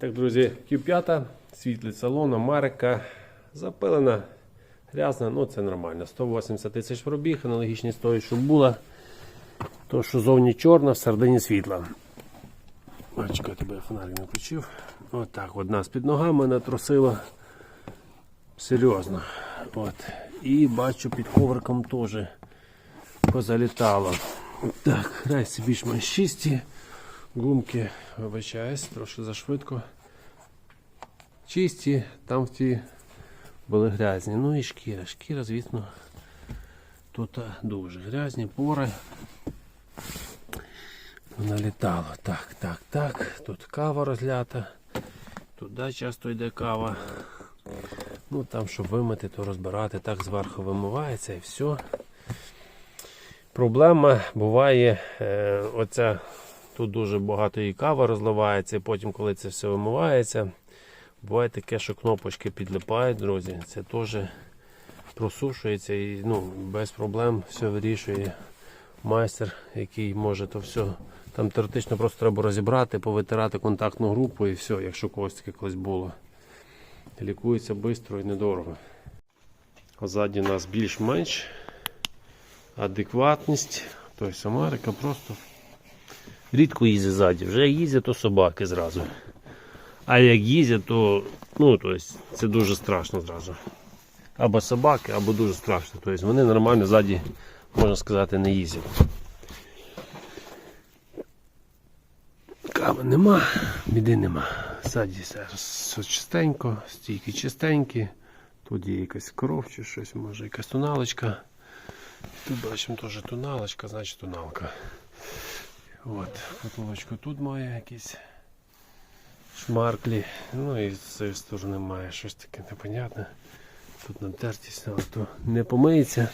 Так, друзі, Q5, світлий салон, Америка. Запилена, грязна, ну це нормально. 180 тисяч пробіг, аналогічні з тої, що була. То, що зовні чорна, всередині світла. Чекай, тебе я фонарик не включив. Отак, одна з під ногами натрусила. Серйозно. От. І бачу під ковриком теж позалітало. Так, рейси більш-менш чисті. Гумки, вибачаюсь, трошки зашвидко. Чисті, там в ті були грязні. Ну і шкіра. Шкіра, звісно, тут дуже грязні, пори. Налітало. Так, так, так. Тут кава розлята. Туди часто йде кава. Ну там, щоб вимити, то розбирати, так зверху вимивається і все. Проблема буває, е, оця тут дуже багато і кава розливається, і потім, коли це все вимивається, буває таке, що кнопочки підлипають, друзі. Це теж просушується і ну, без проблем все вирішує майстер, який може то все. Там теоретично просто треба розібрати, повитирати контактну групу і все, якщо когось таке колись було. Лікується швидко і недорого. Ззаді нас більш-менш адекватність. Тобто Америка просто рідко їздить ззаді. Вже їздять, то собаки зразу. А як їздять, то ну, тобто, це дуже страшно зразу. Або собаки, або дуже страшно. Тобто вони нормально ззаді, можна сказати, не їздять. Кави нема, біди нема. Ззаді все, чистенько, стійки чистенькі. Тут є якась кров чи щось, може якась тоналочка. Тут бачимо теж тоналочка, значить тоналка. От, потолочку тут має якісь шмарклі. Ну і з цієї сторони має щось таке непонятне. Тут натертість, але то не помиється,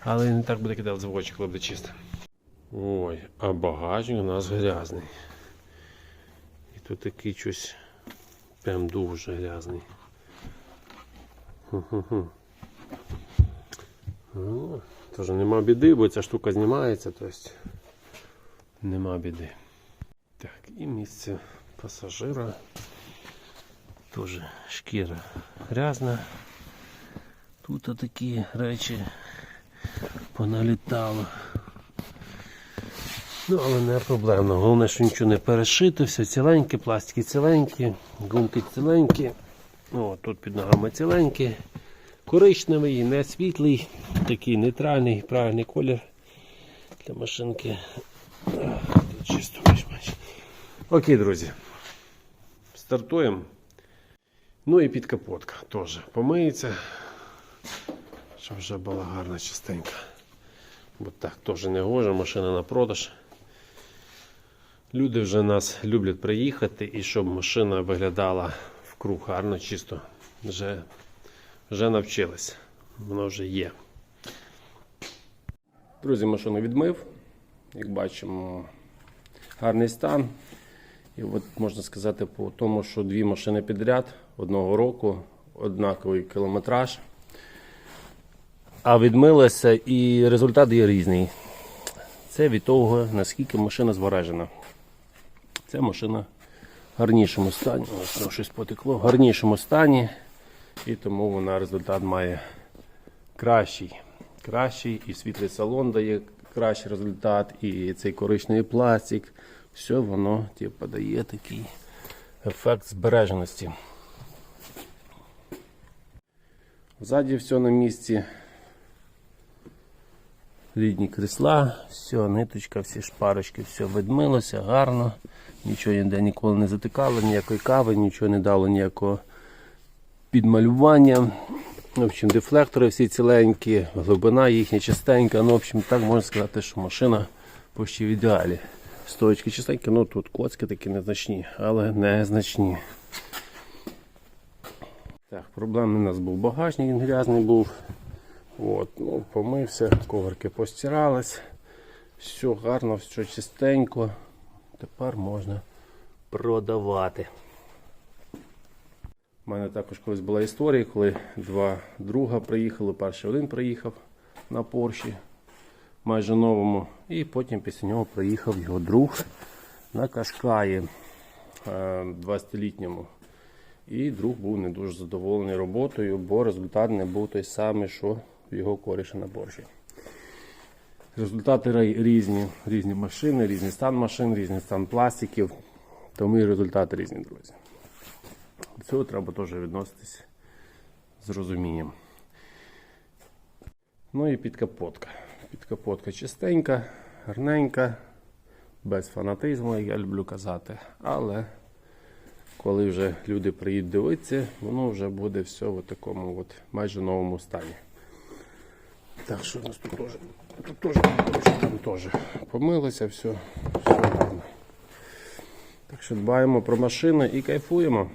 але не так буде кидати в очі, коли буде чисто. Ой, а багажник у нас грязний. І тут такий щось прям дуже грязний. Ну, Тож нема біди, бо ця штука знімається, тобто нема біди. Так, і місце пасажира. Теж шкіра грязна. Тут такі речі поналітало. Ну, але не проблемно. Головне, що нічого не перешито, все ціленьке, пластики ціленькі, гумки ціленькі. О, тут під ногами ціленькі. Коричневий, не світлий, такий нейтральний, правильний колір для машинки. Тут чисто. Окей, друзі. Стартуємо. Ну і підкапотка теж помиється, щоб вже була гарна чистенька. Бо так теж не гоже, машина на продаж. Люди вже нас люблять приїхати і щоб машина виглядала вкруг гарно, чисто. Вже, вже навчились. Воно вже є. Друзі, машину відмив. Як бачимо, гарний стан. І от можна сказати по тому, що дві машини підряд одного року, однаковий кілометраж. А відмилася і результат є різний. Це від того, наскільки машина зварежена. Ця машина в гарнішому стані. Ось щось потекло, в гарнішому стані. І тому вона результат має кращий. Кращий і світлий салон дає кращий результат, і цей коричневий пластик. Все воно типу, дає такий ефект збереженості. Ззаді все на місці. Рідні крісла, все, ниточка, всі шпарочки, все відмилося, гарно. Нічого ніде ніколи не затикало, ніякої кави, нічого не дало ніякого підмалювання. В общем, дефлектори всі ціленькі, глибина їхня чистенька. Ну, в общем, так можна сказати, що машина почти в ідеалі. Стоечки чистенькі, ну тут коцки такі незначні, але незначні. Так, проблемний у нас був багажник, він грязний був. От, ну, помився, коврики постирались. Все гарно, все чистенько. Тепер можна продавати. У мене також колись була історія, коли два друга приїхали, перший один приїхав на Порші, майже новому, і потім після нього приїхав його друг на Кашкаї. е, 20-літньому. І друг був не дуже задоволений роботою, бо результат не був той самий, що його коріша на боржі. Результати різні, різні машини, різний стан машин, різний стан пластиків. Тому і результати різні, друзі. До цього треба теж відноситись з розумінням. Ну і підкапотка. Підкапотка чистенька, гарненька, без фанатизму, як я люблю казати. Але коли вже люди приїдуть дивитися, воно вже буде все в такому от майже новому стані. Так що у нас тут теж, тут теж, там теж помилося, все, все гарно. Так що дбаємо про машини і кайфуємо.